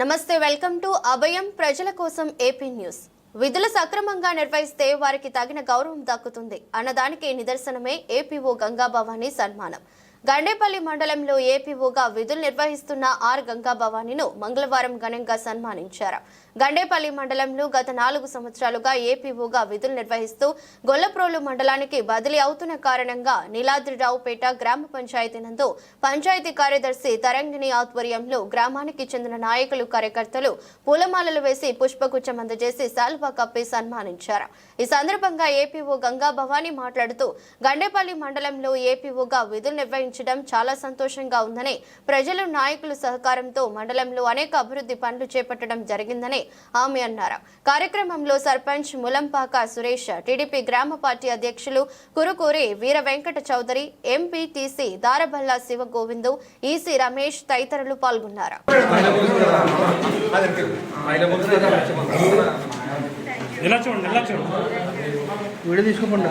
నమస్తే welcome to అభయం ప్రజల కోసం ఏపీ న్యూస్. విధులు సక్రమంగా నిర్వహిస్తే వారికి తగిన గౌరవం దక్కుతుంది. అన్నదానికి నిదర్శనమే ఏపీఓ గంగాభవాని సన్మానం. గండేపల్లి మండలంలో ఏపీఓగా విధులు నిర్వహిస్తున్న ఆర్ గంగా భవానీను మంగళవారం ఘనంగా సన్మానించారు. గండేపల్లి మండలంలో గత నాలుగు సంవత్సరాలుగా ఏపీఓగా విధులు నిర్వహిస్తూ గొల్లప్రోలు మండలానికి బదిలీ అవుతున్న కారణంగా నీలాద్రిరావుపేట గ్రామ పంచాయతీ నందు పంచాయతీ కార్యదర్శి తరంగిణి ఆధ్వర్యంలో గ్రామానికి చెందిన నాయకులు కార్యకర్తలు పూలమాలలు వేసి పుష్పగుచ్చం అందజేసి సాల్వా కప్పి సన్మానించారు. ఈ సందర్భంగా ఏపీఓ గంగా భవానీ మాట్లాడుతూ గండేపల్లి మండలంలో ఏపీఓగా విధులు నిర్వహించడం చాలా సంతోషంగా ఉందని ప్రజలు నాయకుల సహకారంతో మండలంలో అనేక అభివృద్ధి పనులు చేపట్టడం జరిగిందని ఆమె అన్నారు. కార్యక్రమంలో సర్పంచ్ ములంపాక సురేష్ టీడీపీ గ్రామ పార్టీ అధ్యక్షులు కురుకూరి వీర వెంకట చౌదరి ఎంపీటీసీ దారబల్లా శివ గోవిందు ఈసీ రమేష్ తదితరులు పాల్గొన్నారు. ఎలా చూడండి ఎలా చూడండి? వీడియో తీసుకోకుండా.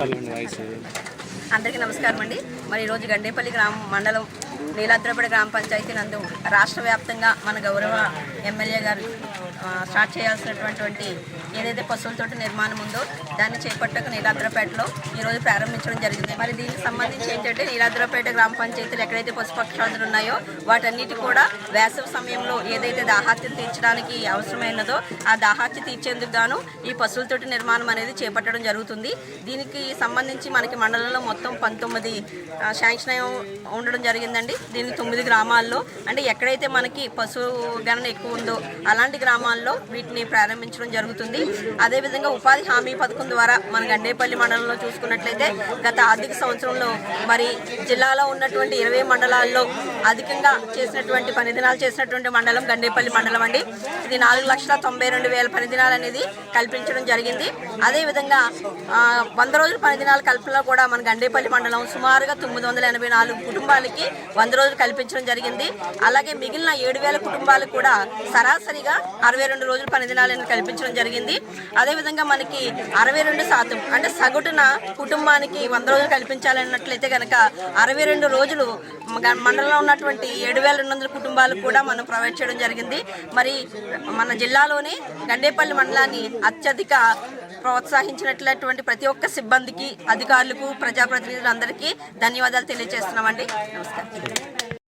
అందరికీ నమస్కారం అండి. మరి ఈరోజు గండేపల్లి గ్రామ మండలం నీలాద్రపడి గ్రామ పంచాయతీ నందు రాష్ట్ర వ్యాప్తంగా మన గౌరవ ఎమ్మెల్యే గారు స్టార్ట్ చేయాల్సినటువంటి ఏదైతే పశువులతోటి నిర్మాణం ఉందో దాన్ని చేపట్టక నీలాద్రపేటలో ఈరోజు ప్రారంభించడం జరిగింది. మరి దీనికి సంబంధించి ఏంటంటే నీలాద్రపేట గ్రామ పంచాయతీలు ఎక్కడైతే పశుపక్షాదులు ఉన్నాయో వాటన్నిటి కూడా వేసవి సమయంలో ఏదైతే దాహార్తి తీర్చడానికి అవసరమైనదో ఆ దాహాత్య తీర్చేందుకు గాను ఈ పశువులతోటి నిర్మాణం అనేది చేపట్టడం జరుగుతుంది. దీనికి సంబంధించి మనకి మండలంలో మొత్తం పంతొమ్మిది శాంక్షన్ ఉండడం జరిగిందండి. దీనికి తొమ్మిది గ్రామాల్లో అంటే ఎక్కడైతే మనకి పశువు గణన ఎక్కువ ఉందో అలాంటి గ్రామాల్లో వీటిని ప్రారంభించడం జరుగుతుంది. అదేవిధంగా ఉపాధి హామీ పథకం ద్వారా మన గండేపల్లి మండలంలో చూసుకున్నట్లయితే గత ఆర్థిక సంవత్సరంలో మరి జిల్లాలో ఉన్నటువంటి ఇరవై మండలాల్లో అధికంగా చేసినటువంటి పనిదినాలు చేసినటువంటి మండలం గండేపల్లి మండలం అండి. ఇది నాలుగు లక్షల తొంభై రెండు వేల పనిదినాలు అనేది కల్పించడం జరిగింది. అదేవిధంగా వంద రోజుల పనిదినాల కల్పనలో కూడా మన గండేపల్లి మండలం సుమారుగా తొమ్మిది వందల ఎనభై నాలుగు కుటుంబాలకి వంద రోజులు కల్పించడం జరిగింది. అలాగే మిగిలిన ఏడు వేల కుటుంబాలకు కూడా సరాసరిగా అరవై రెండు రోజుల పనిదినాలను కల్పించడం జరిగింది. అదేవిధంగా మనకి అరవై రెండు శాతం అంటే సగటున కుటుంబానికి వంద రోజులు కల్పించాలన్నట్లయితే కనుక అరవై రెండు రోజులు మండలంలో ఉన్నటువంటి ఏడు వేల రెండు వందల కుటుంబాలకు కూడా మనం ప్రొవైడ్ చేయడం జరిగింది. మరి మన జిల్లాలోనే గండేపల్లి మండలాన్ని అత్యధిక ప్రోత్సహించినట్లటువంటి ప్రతి ఒక్క సిబ్బందికి అధికారులకు ప్రజాప్రతినిధులందరికీ ధన్యవాదాలు తెలియజేస్తున్నామండి. నమస్కారం.